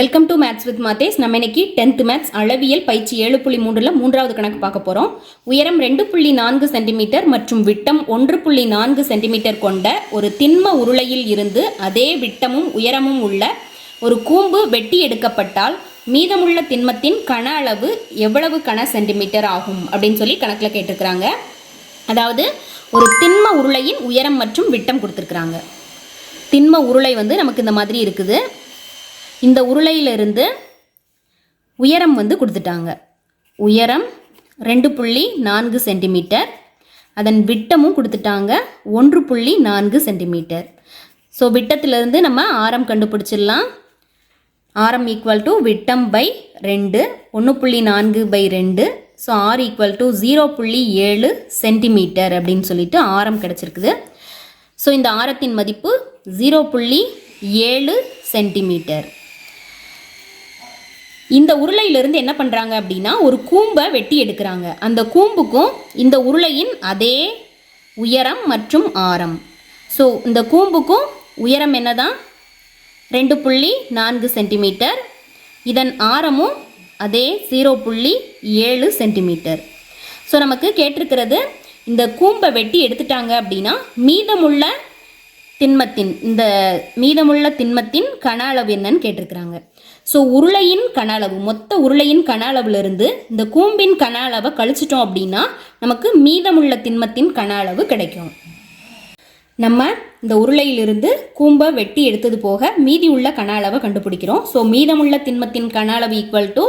Welcome to maths with மாத்தேஸ் நம்ம இன்னைக்கு டென்த் மேத்ஸ் அளவியல் பயிற்சி ஏழு புள்ளி மூன்றில் மூன்றாவது கணக்கு பார்க்க போகிறோம் உயரம் ரெண்டு புள்ளி நான்கு சென்டிமீட்டர் மற்றும் விட்டம் ஒன்று புள்ளி நான்கு சென்டிமீட்டர் கொண்ட ஒரு திண்ம உருளையில் இருந்து அதே விட்டமும் உயரமும் உள்ள ஒரு கூம்பு வெட்டி எடுக்கப்பட்டால் மீதமுள்ள திண்மத்தின் கன அளவு எவ்வளவு கன சென்டிமீட்டர் ஆகும் அப்படின்னு சொல்லி கணக்கில் கேட்டிருக்கிறாங்க. அதாவது ஒரு திண்ம உருளையின் உயரம் மற்றும் விட்டம் கொடுத்துருக்குறாங்க. திண்ம உருளை வந்து நமக்கு இந்த மாதிரி இருக்குது. இந்த உருளையிலிருந்து உயரம் வந்து கொடுத்துட்டாங்க. உயரம் ரெண்டு புள்ளி நான்கு சென்டிமீட்டர். அதன் விட்டமும் கொடுத்துட்டாங்க. ஒன்று புள்ளி நான்கு சென்டிமீட்டர். ஸோ விட்டத்திலிருந்து நம்ம ஆரம் கண்டுபிடிச்சிடலாம். ஆரம் ஈக்குவல் டு விட்டம் பை ரெண்டு ஒன்று புள்ளி நான்கு பை ரெண்டு. So R equal to zero புள்ளி ஏழு சென்டிமீட்டர் அப்படின்னு சொல்லிட்டு ஆரம் கிடச்சிருக்குது. ஸோ இந்த ஆரத்தின் மதிப்பு ஜீரோ புள்ளி ஏழு சென்டிமீட்டர். இந்த உருளையிலிருந்து என்ன பண்ணுறாங்க அப்படின்னா ஒரு கூம்பை வெட்டி எடுக்கிறாங்க. அந்த கூம்புக்கும் இந்த உருளையின் அதே உயரம் மற்றும் ஆரம். ஸோ இந்த கூம்புக்கும் உயரம் என்னதான்? ரெண்டு புள்ளி நான்கு சென்டிமீட்டர். இதன் ஆரமும் அதே ஜீரோ புள்ளி ஏழு சென்டிமீட்டர். ஸோ நமக்கு கேட்டிருக்கிறது இந்த கூம்பை வெட்டி எடுத்துட்டாங்க அப்படின்னா மீதமுள்ள திண்மத்தின் இந்த மீதமுள்ள திண்மத்தின் கன அளவு என்னன்னு கேட்டிருக்கிறாங்க. ஸோ உருளையின் கன அளவு மொத்த உருளையின் கன அளவுலேருந்து இந்த கூம்பின் கன அளவை கழிச்சிட்டோம் அப்படின்னா நமக்கு மீதமுள்ள திண்மத்தின் கன அளவு கிடைக்கும். நம்ம இந்த உருளையிலிருந்து கூம்பை வெட்டி எடுத்தது போக மீதி உள்ள கன அளவை கண்டுபிடிக்கிறோம். ஸோ மீதமுள்ள திண்மத்தின் கன அளவு ஈக்குவல் டு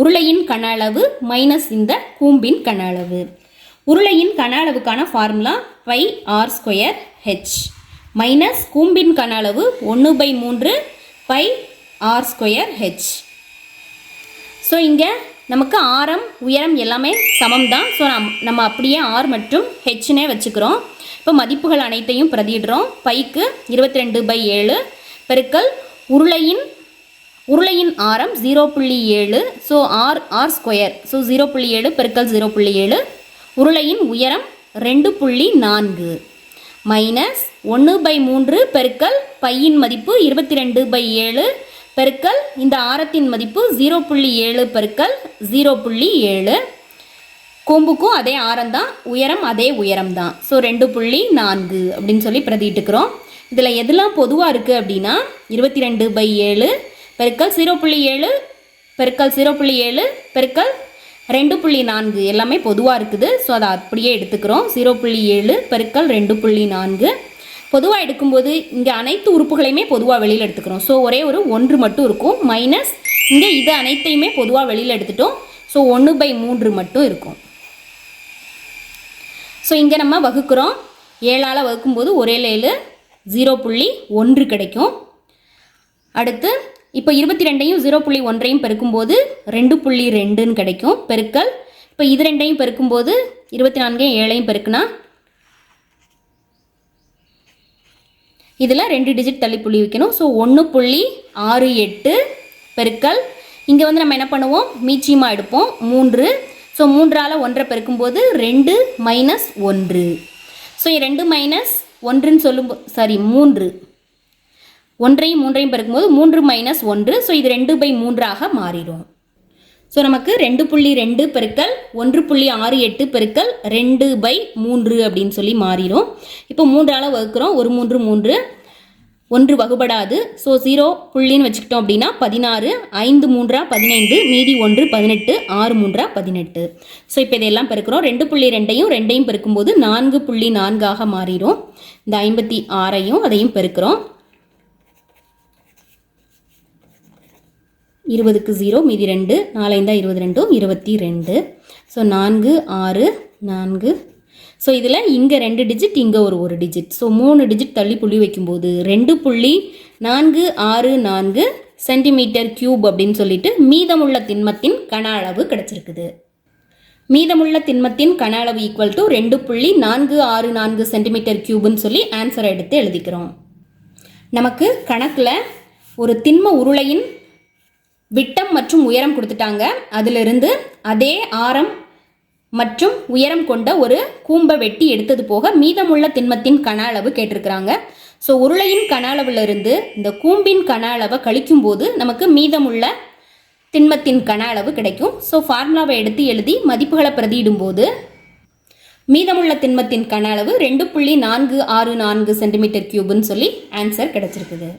உருளையின் கன அளவு மைனஸ் இந்த கூம்பின் கன அளவு. உருளையின் கன அளவுக்கான formula pi R square H minus கூம்பின் கன அளவு ஒன்று பை மூன்று pi R square H so இங்கே நமக்கு ஆரம் உயரம் எல்லாமே சமம் தான். ஸோ நம் நம்ம அப்படியே ஆர் மற்றும் ஹெச்னே வச்சுக்கிறோம். இப்போ மதிப்புகள் அனைத்தையும் பிரதிடுறோம் பைக்கு இருபத்தி ரெண்டு பை ஏழு பெருக்கல் உருளையின் உருளையின் ஆரம் ஜீரோ புள்ளி ஏழு. So R R square so zero புள்ளி ஏழு பெருக்கல் ஜீரோ புள்ளி ஏழு. உருளையின் உயரம் ரெண்டு புள்ளி நான்கு. மைனஸ் ஒன்று பை மூன்று பெருக்கல் பையின் மதிப்பு இருபத்தி ரெண்டு பை ஏழு பெருக்கல் இந்த ஆரத்தின் மதிப்பு ஜீரோ புள்ளி ஏழு பெருக்கல் ஜீரோ புள்ளி ஏழு. கொம்புக்கும் அதே ஆரம் தான் உயரம் அதே உயரம் தான் ஸோ ரெண்டு புள்ளி நான்கு அப்படின்னு சொல்லி பிரதிட்டுக்கிறோம் இதில் எதெல்லாம் பொதுவாக இருக்குது அப்படின்னா இருபத்தி ரெண்டு பை ஏழு பெருக்கல் ஜீரோ புள்ளி ஏழு பெருக்கல் ஜீரோ புள்ளி ஏழு பெருக்கல் ரெண்டு புள்ளி நான்கு எல்லாமே பொதுவாக இருக்குது. ஸோ அதை அப்படியே எடுத்துக்கிறோம். ஜீரோ புள்ளி ஏழு பெருக்கல் ரெண்டு புள்ளி நான்கு. பொதுவாக எடுக்கும்போது இங்கே அனைத்து உறுப்புகளையுமே பொதுவாக வெளியில் எடுத்துக்கிறோம். ஸோ ஒரே ஒரு ஒன்று மட்டும் இருக்கும். மைனஸ் இங்கே இது அனைத்தையுமே பொதுவாக வெளியில் எடுத்துட்டோம். ஸோ ஒன்று பை மூன்று மட்டும் இருக்கும். ஸோ இங்கே நம்ம வகுக்கிறோம். ஏழால் வகுக்கும்போது ஒரே ஏழு ஜீரோ புள்ளி ஒன்று கிடைக்கும். அடுத்து இப்போ இருபத்தி ரெண்டையும் ஜீரோ புள்ளி ஒன்றையும் பெருக்கும்போது ரெண்டு புள்ளி ரெண்டுன்னு கிடைக்கும் பெருக்கல். இப்போ இது ரெண்டையும் பெருக்கும்போது இருபத்தி நான்கையும் ஏழையும் பெருக்குனா? இதில் ரெண்டு டிஜிட் தள்ளி புள்ளி வைக்கணும். ஸோ ஒன்று புள்ளி ஆறு எட்டு பெருக்கல். இங்கே வந்து நம்ம என்ன பண்ணுவோம்? மீச்சியமாக எடுப்போம். மூன்று. ஸோ மூன்றால் ஒன்றை பெருக்கும்போது ரெண்டு மைனஸ் ஒன்று. ஸோ ரெண்டு மைனஸ் ஒன்றுன்னு சொல்லும் சாரி மூன்று. ஒன்றையும் மூன்றையும் பெருக்கும்போது மூன்று மைனஸ் ஒன்று. ஸோ இது ரெண்டு பை மூன்றாக மாறிடும். ஸோ நமக்கு ரெண்டு புள்ளி ரெண்டு பெருக்கல் ஒன்று புள்ளி ஆறு எட்டு பெருக்கல் ரெண்டு பை மூன்று அப்படின்னு சொல்லி மாறிடும். இப்போ மூன்றால் வகுக்கிறோம். ஒரு மூன்று மூன்று. ஒன்று வகுபடாது. ஸோ ஜீரோ புள்ளின்னு வச்சுக்கிட்டோம் அப்படின்னா பதினாறு. ஐந்து மூன்றா பதினைந்து. மீதி ஒன்று பதினெட்டு. ஆறு மூன்றா பதினெட்டு. ஸோ இப்போ இதையெல்லாம் பெருக்கிறோம். ரெண்டு புள்ளி ரெண்டையும் ரெண்டையும் பெருக்கும்போது நான்கு புள்ளி நான்காக மாறிடும். இந்த ஐம்பத்தி ஆறையும் அதையும் பெருக்கிறோம். இருபதுக்கு ஜீரோ மீதி ரெண்டு நாலைந்தா இருபது ரெண்டும் இருபத்தி ரெண்டு ஸோ நான்கு ஆறு நான்கு. ஸோ இதில் இங்கே ரெண்டு டிஜிட் இங்கே ஒரு ஒரு டிஜிட் ஸோ மூணு டிஜிட் தள்ளி புள்ளி வைக்கும்போது ரெண்டு புள்ளி நான்கு ஆறு நான்கு சென்டிமீட்டர் கியூப் அப்படின்னு சொல்லிட்டு மீதமுள்ள திண்மத்தின் கன அளவு கிடச்சிருக்குது. மீதமுள்ள திண்மத்தின் கன அளவு ஈக்குவல் டு ரெண்டு புள்ளி நான்கு ஆறு நான்கு சென்டிமீட்டர் கியூப்னு சொல்லி ஆன்சரை எடுத்து எழுதிக்கிறோம். நமக்கு கணக்கில் ஒரு திண்ம உருளையின் விட்டம் மற்றும் உயரம் கொடுத்துட்டாங்க. அதிலிருந்து அதே ஆரம் மற்றும் உயரம் கொண்ட ஒரு கூம்பை வெட்டி எடுத்தது போக மீதமுள்ள திண்மத்தின் கன அளவு கேட்டிருக்கிறாங்க. ஸோ உருளையின் கன அளவிலிருந்து இந்த கூம்பின் கன அளவை கழிக்கும்போது நமக்கு மீதமுள்ள திண்மத்தின் கன அளவு கிடைக்கும். ஸோ ஃபார்முலாவை எடுத்து எழுதி மதிப்புகளை பிரதியிடும்போது மீதமுள்ள திண்மத்தின் கன அளவு ரெண்டு புள்ளி நான்கு ஆறு நான்கு சென்டிமீட்டர் கியூப்னு சொல்லி ஆன்சர் கிடைச்சிருக்குது.